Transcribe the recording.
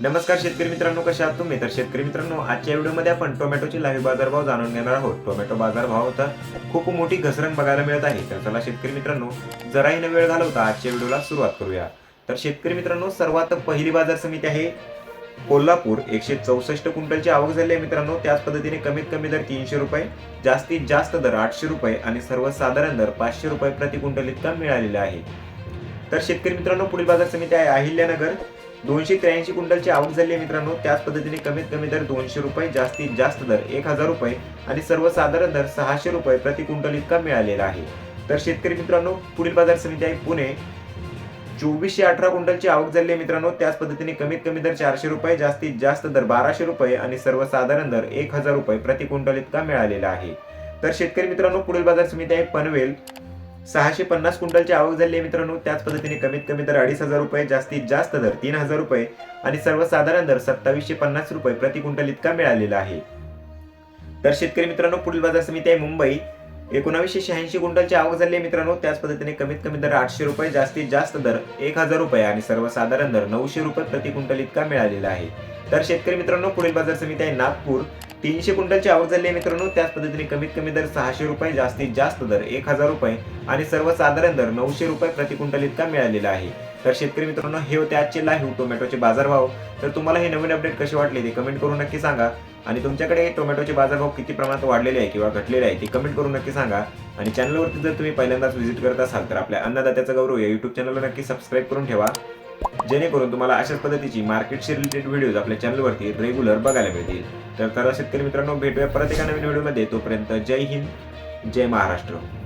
नमस्कार शेतकरी मित्रांनो कशा आहात तुम्ही? तर शेतकरी मित्रांनो आजच्या व्हिडिओमध्ये आपण टोमॅटोचे लाईव्ह बाजारभाव जाणून घेणार आहोत. टोमॅटो बाजारभाव तर खूप मोठी घसरण बघायला मिळत आहे. तर चला शेतकरी मित्रांनो जराही न वेळ घालवता आजच्या व्हिडिओला सुरुवात करूया. तर शेतकरी मित्रांनो सर्वात पहिली बाजार समिती आहे कोल्हापूर. एकशे चौसष्ट क्विंटलची आवक झाली आहे मित्रांनो. त्याच पद्धतीने कमीत कमी दर तीनशे रुपये जास्तीत जास्त दर आठशे रुपये आणि सर्वसाधारण दर पाचशे रुपये प्रति क्विंटल इतका मिळालेला आहे. तर शेतकरी मित्रांनो पुढील बाजार समिती आहे अहिल्यानगर. दोनशे त्र्याऐंशी क्विंटलची आवक झाली आहे मित्रांनो. त्याच पद्धतीने कमीत कमी दर दोनशे रुपये जास्तीत जास्त दर एक हजार रुपये आणि सर्वसाधारण दर सहाशे रुपये प्रति क्विंटल इतका मिळालेला आहे. तर शेतकरी मित्रांनो पुढील बाजार समिती आहे पुणे. चोवीसशे अठरा क्विंटलची आवक झाली आहे मित्रांनो. त्याच पद्धतीने कमीत कमी दर चारशे रुपये जास्तीत जास्त दर बाराशे रुपये आणि सर्वसाधारण दर एक हजार रुपये प्रति क्विंटल इतका मिळालेला आहे. तर शेतकरी मित्रांनो पुढील बाजार समिती आहे पनवेल. सहाशे पन्नास क्विंटलची आवक झाली आहे मित्रांनो. त्याच पद्धतीने कमीत कमी दर अडीच हजार रुपये जास्तीत जास्त दर तीन हजार रुपये आणि सर्वसाधारण दर सत्तावीसशे पन्नास रुपये प्रति क्विंटल इतका मिळालेला आहे. तर शेतकरी मित्रांनो पुढील बाजार समिती आहे मुंबई. एकोणावीसशे शहाऐंशी क्विंटलची आवक झाली आहे मित्रांनो. त्याच पद्धतीने कमीत कमी दर आठशे रुपये जास्तीत जास्त दर एक हजार रुपये आणि सर्वसाधारण दर नऊशे रुपये प्रति क्विंटल इतका मिळालेला आहे. तर शेतकरी मित्रांनो पुढील बाजार समिती आहे नागपूर. तीनशे क्विंटलची आवक झाली आहे मित्रांनो. त्याच पद्धतीने कमीत कमी दर सहाशे रुपये जास्तीत जास्त दर एक हजार रुपये आणि सर्वसाधारण दर नऊशे रुपये प्रति क्विंटल इतका मिळालेला आहे. तर शेतकरी मित्रांनो हे होते आजचे लाईव्ह टोमॅटोचे बाजारभाव. तर तुम्हाला हे नवीन अपडेट कसे वाटले ते कमेंट करून नक्की सांगा. आणि तुमच्याकडे टोमॅटोचे बाजारभाव किती प्रमाणात वाढलेले आहे किंवा घटलेले आहे ते कमेंट करून नक्की सांगा. आणि चॅनलवरती जर तुम्ही पहिल्यांदाच व्हिजिट करत असाल तर आपल्या अन्नदात्याचा गौरव या युट्यूब चॅनलला नक्की सबस्क्राईब करून ठेवा. जेणेकरून तुम्हाला अशाच पद्धतीची मार्केटशी रिलेटेड व्हिडिओज आपल्या चॅनलवरती रेग्युलर बघायला मिळतील. तर तर शेतकरी मित्रांनो भेटूया परत एका नवीन व्हिडिओमध्ये तोपर्यंत जय हिंद जय महाराष्ट्र.